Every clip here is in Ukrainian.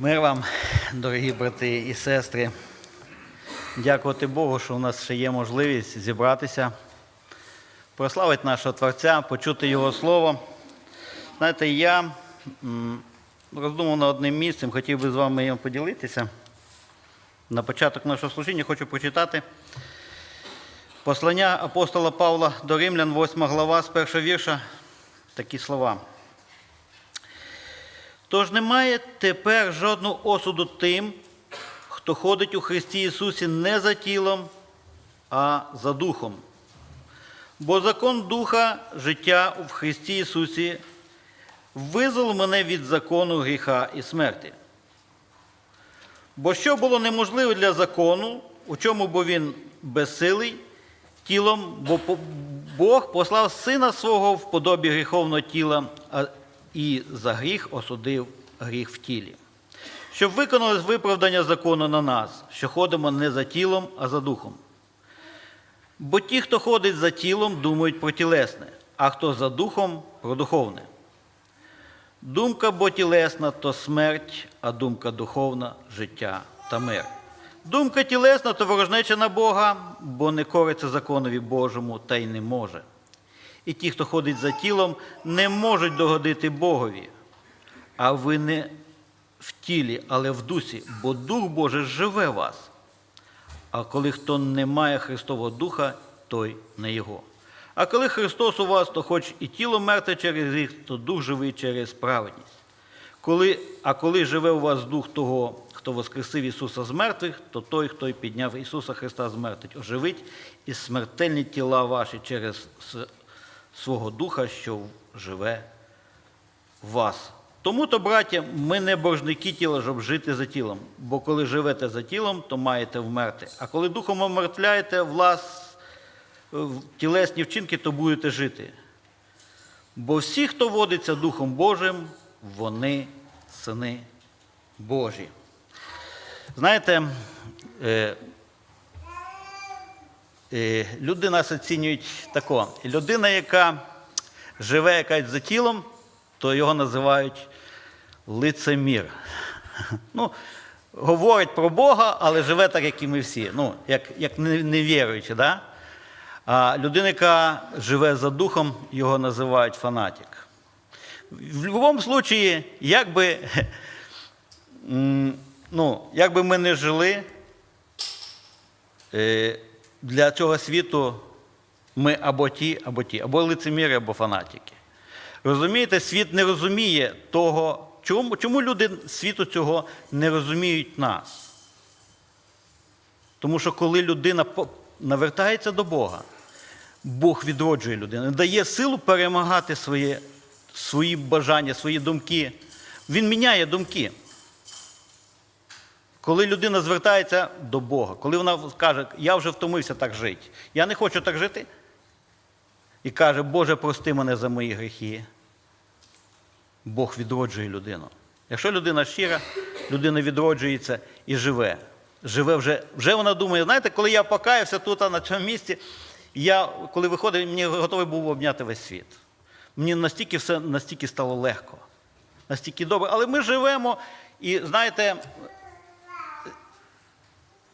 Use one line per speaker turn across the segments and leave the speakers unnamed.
Мир вам, дорогі брати і сестри. Дякувати Богу, що у нас ще є можливість зібратися, прославити нашого Творця, почути Його Слово. Знаєте, я роздумав над одним місцем, хотів би з вами поділитися. На початок нашого служіння хочу прочитати послання апостола Павла до Римлян, 8 глава, з першого вірша, такі слова. Тож немає тепер жодного осуду тим, хто ходить у Христі Ісусі не за тілом, а за духом. Бо закон Духа життя в Христі Ісусі визволив мене від закону гріха і смерті. Бо що було неможливо для закону, у чому був він безсилий, тілом, бо Бог послав сина свого в подобі гріховного тіла, і за гріх осудив гріх в тілі. Щоб виконалось виправдання закону на нас, що ходимо не за тілом, а за духом. Бо ті, хто ходить за тілом, думають про тілесне, а хто за духом про духовне. Думка бо тілесна то смерть, а думка духовна життя та мир. Думка тілесна то ворожнеча на Бога, бо не кориться законові Божому та й не може. І ті, хто ходить за тілом, не можуть догодити Богові. А ви не в тілі, але в дусі, бо Дух Божий живе вас. А коли хто не має Христового Духа, той не Його. А коли Христос у вас, то хоч і тіло мертве через гріх, то дух живий через праведність. Коли, а коли живе у вас дух того, хто воскресив Ісуса з мертвих, то той, хто й підняв Ісуса Христа з мертвих, оживить і смертельні тіла ваші через свого Духа, що живе в вас. Тому то, браття, ми не боржники тіла, щоб жити за тілом. Бо коли живете за тілом, то маєте вмерти. А коли духом омертвляєте влас, в тілесні вчинки, то будете жити. Бо всі, хто водиться Духом Божим, вони сини Божі. Знаєте, е, е, люди нас оцінюють тако. Людина, яка живе якась за тілом, то його називають лицемір. Ну, говорить про Бога, але живе так, як і ми всі. Ну, як, як не- невіруючи. Да? А людина, яка живе за духом, його називають фанатик. В будь-якому випадку, як би, ну, як би ми не жили, е, для цього світу ми або ті, або ті, або лицеміри, або фанатики. Розумієте, світ не розуміє того, чому, чому люди світу цього не розуміють нас. Тому що коли людина навертається до Бога, Бог відроджує людину, дає силу перемагати своє, свої бажання, свої думки. Він міняє думки. Коли людина звертається до Бога, коли вона каже, я вже втомився так жити, я не хочу так жити, і каже, Боже, прости мене за мої гріхи, Бог відроджує людину. Якщо людина щира, людина відроджується і живе. Живе вже, вже вона думає, знаєте, коли я покаявся тут, на цьому місці, я, коли виходив, мені готовий був обняти весь світ. Мені настільки все настільки стало легко, настільки добре. Але ми живемо, і знаєте,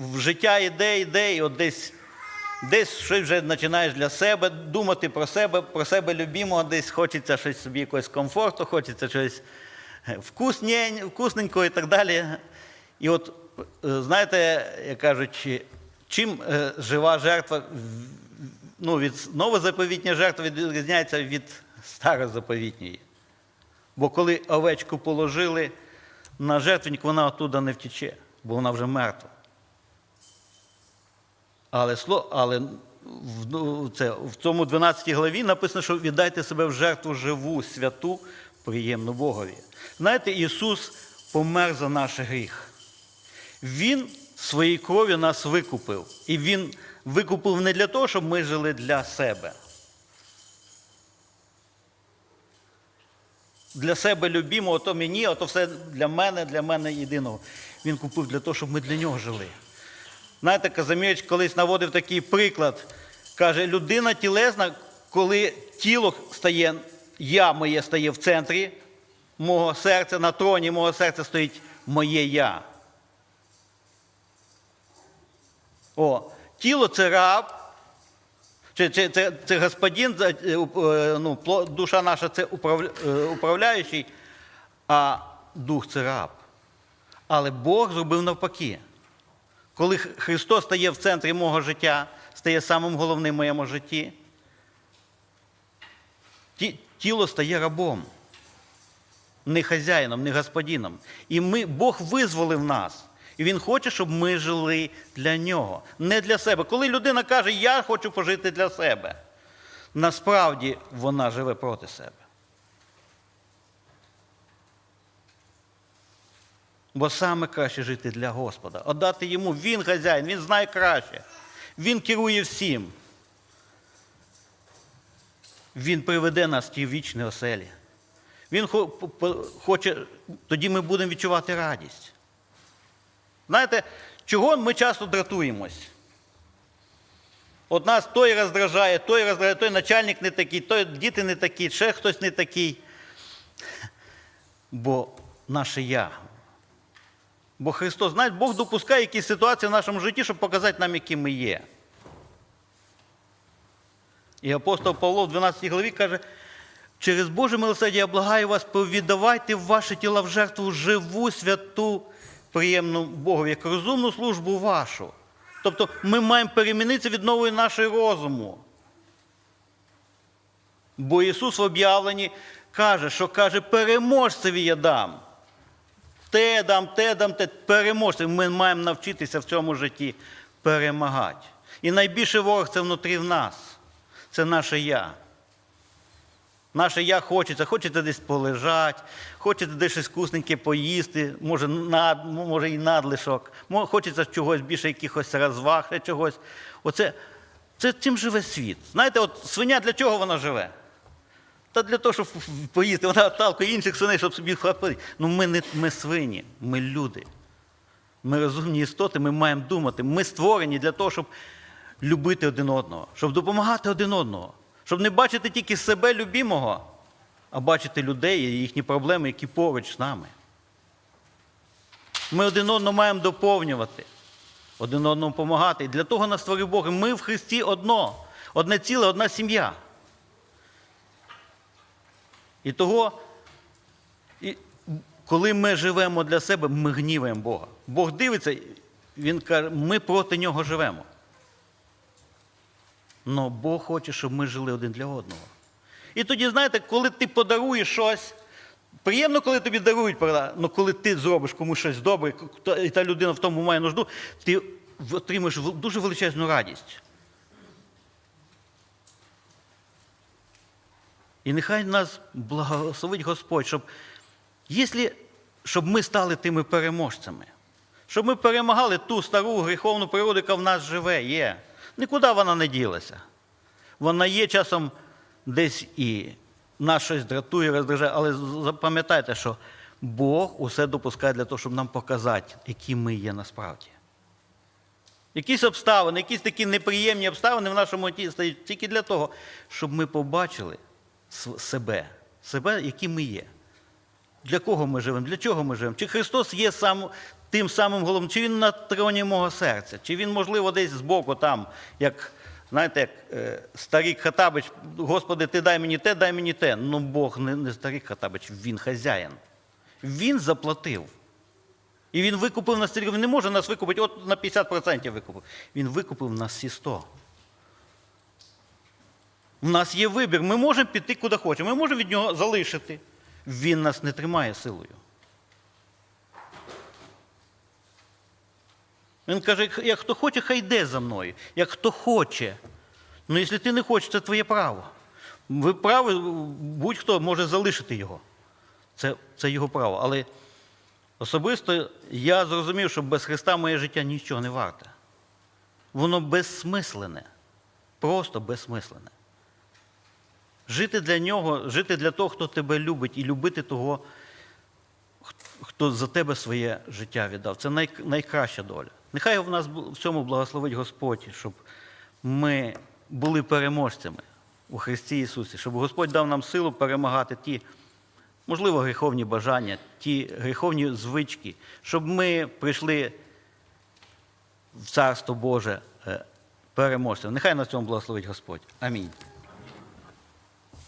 в життя йде, йде, і от десь, десь щось вже починаєш для себе думати про себе, про себе любимого, десь хочеться щось собі якогось комфорту, хочеться щось вкусне- вкусненького і так далі. І от, е, знаєте, як кажуть, чим е, жива жертва, ну, від новозаповітня жертва відрізняється від старозаповітньої. Бо коли овечку положили на жертвенник, вона оттуда не втіче, бо вона вже мертва. Але, але в, ну, це, в цьому 12 главі написано, що віддайте себе в жертву живу, святу, приємну Богові. Знаєте, Ісус помер за наш гріх. Він своєю кров'ю нас викупив. І Він викупив не для того, щоб ми жили для себе. Для себе любимого, то мені, а то все для мене, для мене єдиного. Він купив для того, щоб ми для нього жили. Знаєте, Казимирович колись наводив такий приклад. Каже, людина тілесна, коли тіло стає, я моє стає в центрі мого серця, на троні мого серця стоїть моє я. О, тіло це раб, це, це, це, це господин, е, е, ну, душа наша це е, управляючий, а дух це раб. Але Бог зробив навпаки. Коли Христос стає в центрі мого життя, стає самим головним в моєму житті, тіло стає рабом, не хазяїном, не господином. І ми, Бог визволив нас. І Він хоче, щоб ми жили для нього, не для себе. Коли людина каже, я хочу пожити для себе, насправді вона живе проти себе. Бо саме краще жити для Господа. Отдати йому, він хазяїн, він знає краще. Він керує всім. Він приведе нас в ті вічні оселі. Він хоче, тоді ми будемо відчувати радість. Знаєте, чого ми часто дратуємось? От нас той роздражає, той роздражає, той начальник не такий, той діти не такі, ще хтось не такий. Бо наше я. Бо Христос, знаєте, Бог допускає якісь ситуації в нашому житті, щоб показати нам, які ми є. І апостол Павло в 12 главі каже, через Боже милосердя я благаю вас, повіддавайте ваші тіла в жертву живу, святу, приємну Богу, як розумну службу вашу. Тобто ми маємо перемінитися від нової нашої розуму. Бо Ісус в об'явленні каже, що каже, переможцеві я дам. Те дам, те дам, те переможцеві. Ми маємо навчитися в цьому житті перемагати. І найбільший ворог це внутрі в нас. Це наше я. Наше я хочеться, хочеться десь полежати, хочеться десь щось вкусненьке поїсти, може, над, може і надлишок, хочеться чогось більше якихось розваг, чогось. Оце, це цим живе світ. Знаєте, от свиня для чого вона живе? Та для того, щоб поїсти, вона отталкує інших свиней, щоб собі хапити. Ну ми не ми свині, ми люди. Ми розумні істоти, ми маємо думати. Ми створені для того, щоб любити один одного, щоб допомагати один одного, щоб не бачити тільки себе любимого, а бачити людей і їхні проблеми, які поруч з нами. Ми один одного маємо доповнювати, один одному допомагати. І для того нас створив Бог. Ми в Христі одно, одне ціле, одна сім'я. І того, і коли ми живемо для себе, ми гніваємо Бога. Бог дивиться, Він каже, ми проти нього живемо. Але Бог хоче, щоб ми жили один для одного. І тоді, знаєте, коли ти подаруєш щось, приємно, коли тобі дарують, але коли ти зробиш комусь щось добре, і та людина в тому має нужду, ти отримуєш дуже величезну радість. І нехай нас благословить Господь, щоб, якщо, щоб ми стали тими переможцями, щоб ми перемагали ту стару гріховну природу, яка в нас живе, є. Нікуди вона не ділася. Вона є часом десь і нас щось дратує, роздражає, але запам'ятайте, що Бог усе допускає для того, щоб нам показати, які ми є насправді. Якісь обставини, якісь такі неприємні обставини в нашому житті стають тільки для того, щоб ми побачили себе, себе, які ми є. Для кого ми живемо, для чого ми живемо? Чи Христос є сам, тим самим головним, чи Він на троні мого серця, чи Він, можливо, десь збоку там, як, знаєте, як е, старик Хатабич, Господи, ти дай мені те, дай мені те. Ну Бог не, не старик Хатабич, Він хазяїн. Він заплатив. І він викупив нас стільки, він не може нас викупити, от на 50% викупив. Він викупив нас всі 100. У нас є вибір. Ми можемо піти куди хочемо. Ми можемо від нього залишити. Він нас не тримає силою. Він каже, як хто хоче, хай йде за мною. Як хто хоче. Ну, якщо ти не хочеш, це твоє право. Ви праві, будь-хто може залишити його. Це, це його право. Але особисто я зрозумів, що без Христа моє життя нічого не варте. Воно безсмислене. Просто безсмислене. Жити для нього, жити для того, хто тебе любить, і любити того, хто за тебе своє життя віддав. Це най, найкраща доля. Нехай в нас в цьому благословить Господь, щоб ми були переможцями у Христі Ісусі, щоб Господь дав нам силу перемагати ті, можливо, гріховні бажання, ті гріховні звички, щоб ми прийшли в Царство Боже е, переможцем. Нехай на цьому благословить Господь. Амінь.